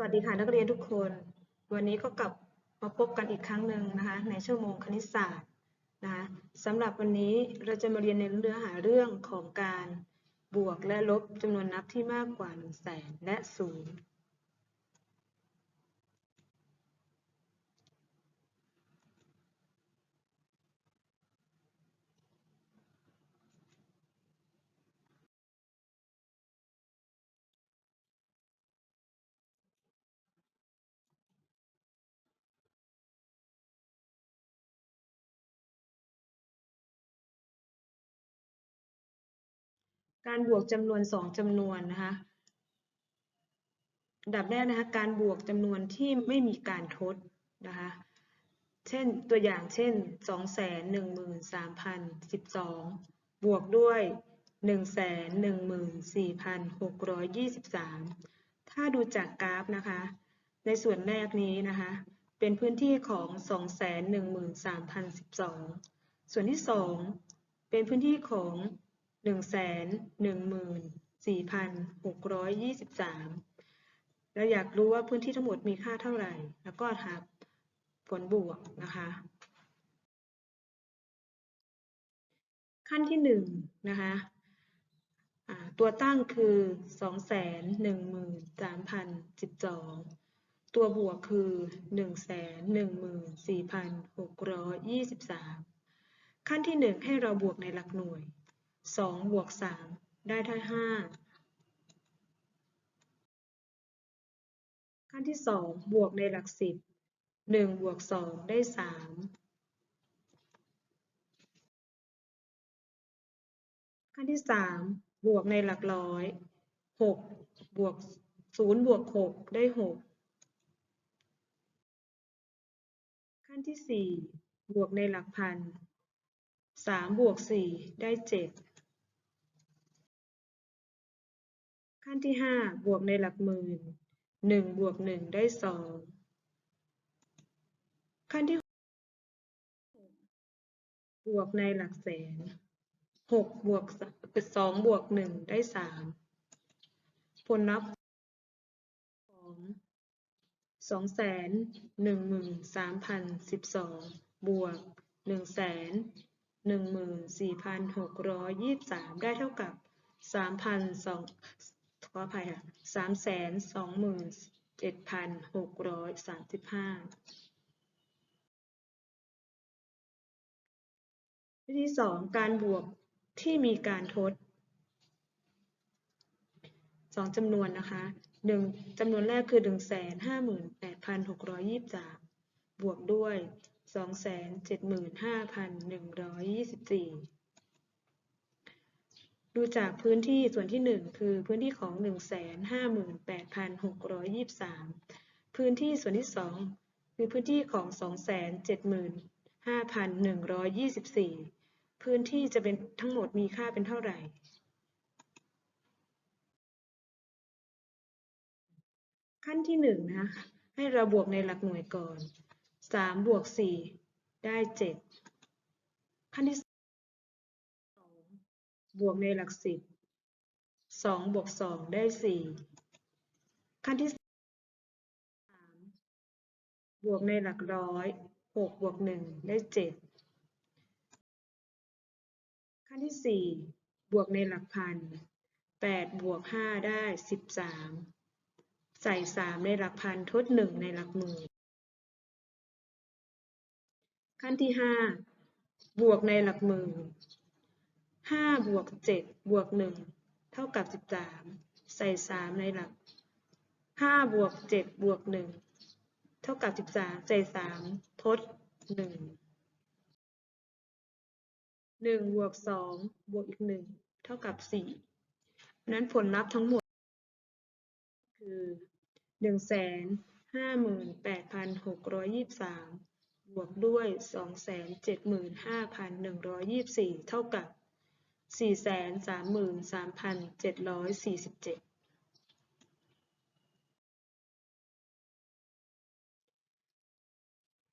วัสดีค่ะนักเรียนทุกคน วันนี้ก็กลับมาพบกันอีกครั้งหนึ่งนะคะในชั่วโมงคณิตศาสตร์นะคะสำหรับวันนี้เราจะมาเรียนในเนื้อหาเรื่องของการบวกและลบจำนวนนับที่มากกว่า1 0 0 0 0แสนและศูนย์ การบวกจำนวนสองจำนวนนะคะดับแรกนะคะการบวกจำนวนที่ไม่มีการทดนะคะ เช่นตัวอย่างเช่น 2 1 3 0 12 บวกด้วย 1 1 4 6 2 3 ถ้าดูจากกราฟนะคะ ในส่วนแรกนี้นะคะ เป็นพื้นที่ของ 2 1 3 0 12 ส่วนที่ 2 เป็นพื้นที่ของ หนึ่งแสนหนึ่งหมื่นสี่พันหกร้อยยี่สิบสามเราอยากรู้ว่าพื้นที่ทั้งหมดมีค่าเท่าไหร่ แล้วก็หาผลบวกนะคะ ขั้นที่หนึ่งนะคะตัวตั้งคือสองแสนหนึ่งหมื่นสามพันสิบสองตัวบวกคือหนึ่งแสนหนึ่งหมื่นสี่พันหกร้อยยี่สิบสามขั้นที่หนึ่งให้เราบวกในหลักหน่วย สองบวกสามได้เท่าห้าขั้นที่สองบวกในหลักสิบหนึ่งบวกสองได้สามขั้นที่สามบวกในหลักร้อยหกบวกศูนย์บวกหกได้หกขั้นที่สี่บวกในหลักพันสามบวกสี่ได้เจ็ด ขั้นที่ห้าบวกในหลักหมื่นหนึ่งบวกหนึ่งได้สองขั้นที่บวกในหลักแสนหกบวกสองบวกหนึ่งได้สามผลลัพธ์ของสองแสนหนึ่งหมื่นสามพันสิบสองบวกหนึ่งแสนหนึ่งหมื่นสี่พันหกร้อยยี่สิบสามได้เท่ากับสามพันสอง ขออภัยค่ะสามแสนสองหมื่นเจ็ดพันหกร้อยสามสิบห้าวิธีสองการบวกที่มีการทดสองจำนวนนะคะหนึ่งจำนวนแรกคือหนึ่งแสนห้าหมื่นแปดพันหกร้อยยี่สิบสามบวกด้วยสองแสนเจ็ดหมื่นห้าพันหนึ่งร้อยยี่สิบสี่ ดูจากพื้นที่ส่วนที่ 1 คือพื้นที่ของ 158,623 พื้นที่ส่วนที่ 2 คือพื้นที่ของ 275,124 พื้นที่จะเป็นทั้งหมดมีค่าเป็นเท่าไหร่ ขั้นที่1นะคะให้เราบวกในหลักหน่วยก่อน 3 บวก 4 ได้ 7 ขั้นที่ บวกในหลักสิบสองบวกสองได้สี่ขั้นที่สามบวกในหลักร้อยหกบวกหนึ่งได้เจ็ดขั้นที่สี่บวกในหลักพันแปดบวกห้าได้สิบสามใส่สามในหลักพันทดหนึ่งในหลักหมื่นขั้นที่ห้าบวกในหลักหมื่น ห้าบวกเจ็ดบวกหนึ่งเท่ากับสิบสามใส่สามในหลักห้าบวกเจ็ดบวกหนึ่งเท่ากับสิบสามใส่สามทดหนึ่งหนึ่งบวกสองบวกอีกหนึ่งเท่ากับสี่นั้นผลลัพธ์ทั้งหมด คือหนึ่งแสนห้าหมื่นแปดพันหกร้อยยี่สิบสามบวกด้วยสองแสนเจ็ดหมื่นห้าพันหนึ่งร้อยยี่สิบสี่เท่ากับ สี่แสนสามหมื่นสามพันเจ็ดร้อยสี่สิบเจ็ด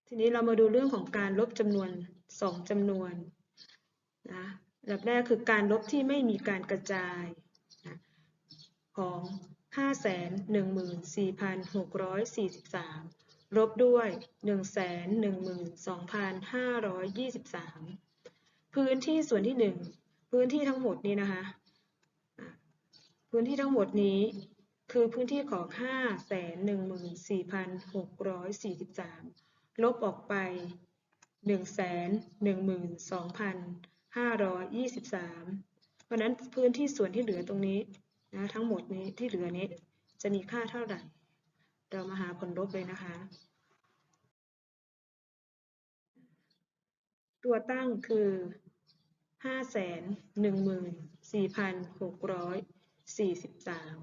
ทีนี้เรามาดูเรื่องของการลบจำนวนสองจำนวนนะอันดับแรกคือการลบที่ไม่มีการกระจายนะของห้าแสนหนึ่งหมื่นสี่พันหกร้อยสี่สิบสามลบด้วยหนึ่งแสนหนึ่งหมื่นสองพันห้าร้อยยี่สิบสามพื้นที่ส่วนที่หนึ่ง พื้นที่ทั้งหมดนี้นะคะ พื้นที่ทั้งหมดนี้คือพื้นที่ของห้าแสนหนึ่งหมื่นสี่พันหกร้อยสี่สิบสามลบออกไปหนึ่งแสนหนึ่งหมื่นสองพันห้าร้อยยี่สิบสามเพราะฉะนั้นพื้นที่ส่วนที่เหลือตรงนี้นะทั้งหมดนี้ที่เหลือนี้จะมีค่าเท่าไหร่ เรามาหาผลลบเลยนะคะ ตัวตั้งคือ ห้าแสนหนึ่งหมื่นสี่พันหกร้อยสี่สิบสาม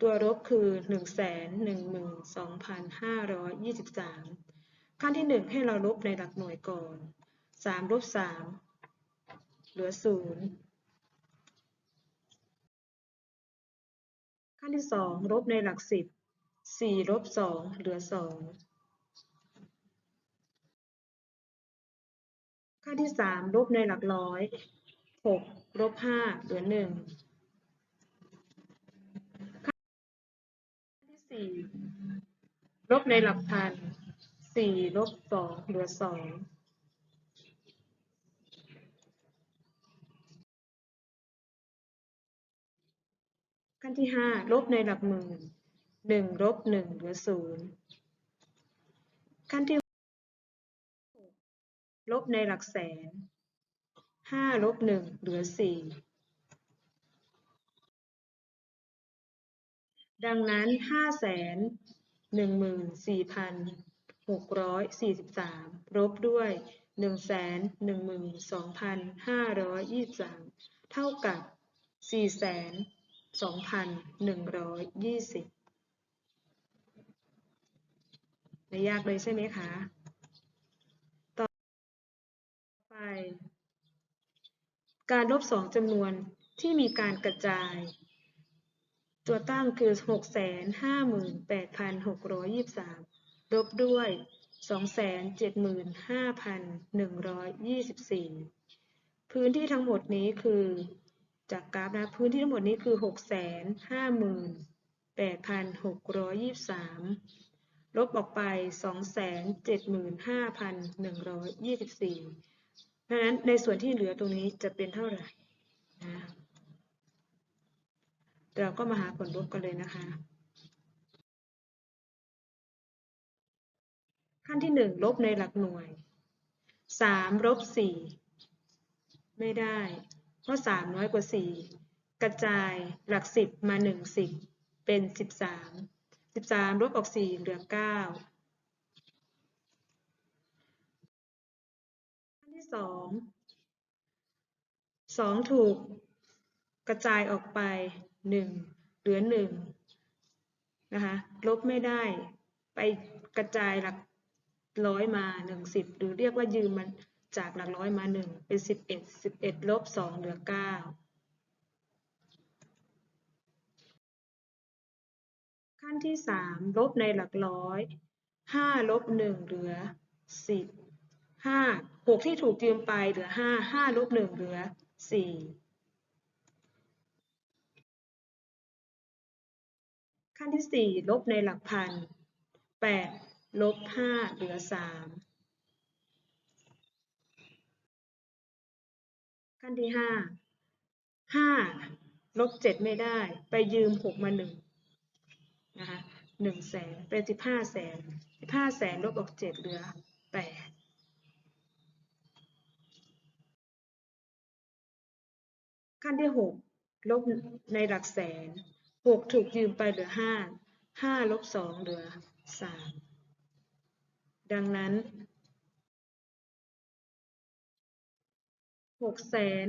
ตัวลบคือหนึ่งแสนหนึ่งหมื่นสองพันห้าร้อยยี่สิบสามขั้นที่หนึ่งให้เราลบในหลักหน่วยก่อนสามลบสามเหลือศูนย์ขั้นที่สองลบในหลักสิบสี่ลบสองเหลือสอง ค่าที่สามลบในหลักร้อยหกลบห้าเหลือหนึ่งค่าที่สี่ลบในหลักพันสี่ลบสองเหลือสองขั้นที่ห้าลบในหลักหมื่นหนึ่งลบหนึ่งเหลือศูนย์ขั้นที่ ลบในหลักแสนห้าลบหนึ่งเหลือสี่ดังนั้นห้าแสนหนึ่งหมื่นสี่พันหกร้อยสี่สิบสามลบด้วยหนึ่งแสนหนึ่งหมื่นสองพันห้าร้อยยี่สิบสามเท่ากับสี่แสนสองพันหนึ่งร้อยยี่สิบไม่ยากเลยใช่ไหมคะ ไป การลบสองจำนวนที่มีการกระจาย ตัวตั้งคือ 658,623 ลบด้วย 275,124 พื้นที่ทั้งหมดนี้คือ จากกราฟนะพื้นที่ทั้งหมดนี้คือ 658,623 ลบออกไป 275,124 ดังนั้นในส่วนที่เหลือตรงนี้จะเป็นเท่าไหร่นะเราก็มาหาผลลบกันเลยนะคะ ขั้นที่หนึ่งลบในหลักหน่วยสามลบสี่ไม่ได้ เพราะสามน้อยกว่าสี่กระจายหลักสิบมาหนึ่งสิบเป็นสิบสามสิบสามลบออกสี่เหลือเก้า สองสองถูกกระจายออกไปหนึ่งเหลือหนึ่งนะคะลบไม่ได้ไปกระจายหลักร้อยมาหนึ่งสิบหรือเรียกว่ายืมมันจากหลักร้อยมาหนึ่งเป็นสิบเอ็ดสิบเอ็ดลบสองเหลือเก้าขั้นที่สามลบในหลักร้อยห้าลบหนึ่งเหลือสิบ ห้าหกที่ถูกยืมไปเหลือห้าห้าลบหนึ่งเหลือสี่ขั้นที่สี่ลบในหลักพันแปดลบห้าเหลือสามขั้นที่ห้าห้าลบเจ็ดไม่ได้ ไปยืมหกมาหนึ่งนะคะหนึ่งแสนเป็นสิบห้าแสนสิบห้าแสนลบออกเจ็ดเหลือแปด ขั้นที่หกลบในหลักแสนหกถูกยืมไปเหลือห้าห้าลบสองเหลือสามดังนั้นหกแสน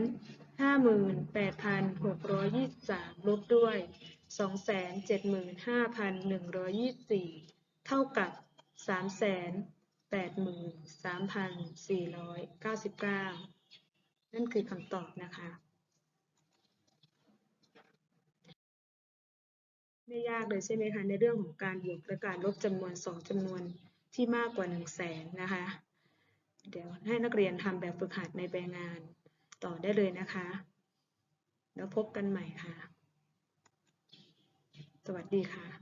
ห้าหมื่นแปดพันหกร้อยยี่สิบสามลบด้วยสองแสนเจ็ดหมื่นห้าพันหนึ่งร้อยยี่สิบสี่เท่ากับสามแสนแปดหมื่นสามพันสี่ร้อยเก้าสิบเก้านั่นคือคำตอบนะคะ ไม่ยากเลยใช่ไหมคะในเรื่องของการบวกและการลบจำนวนสองจำนวนที่มากกว่าหนึ่งแสนนะคะ เดี๋ยวให้นักเรียนทำแบบฝึกหัดในใบงานต่อได้เลยนะคะ แล้วพบกันใหม่ค่ะ สวัสดีค่ะ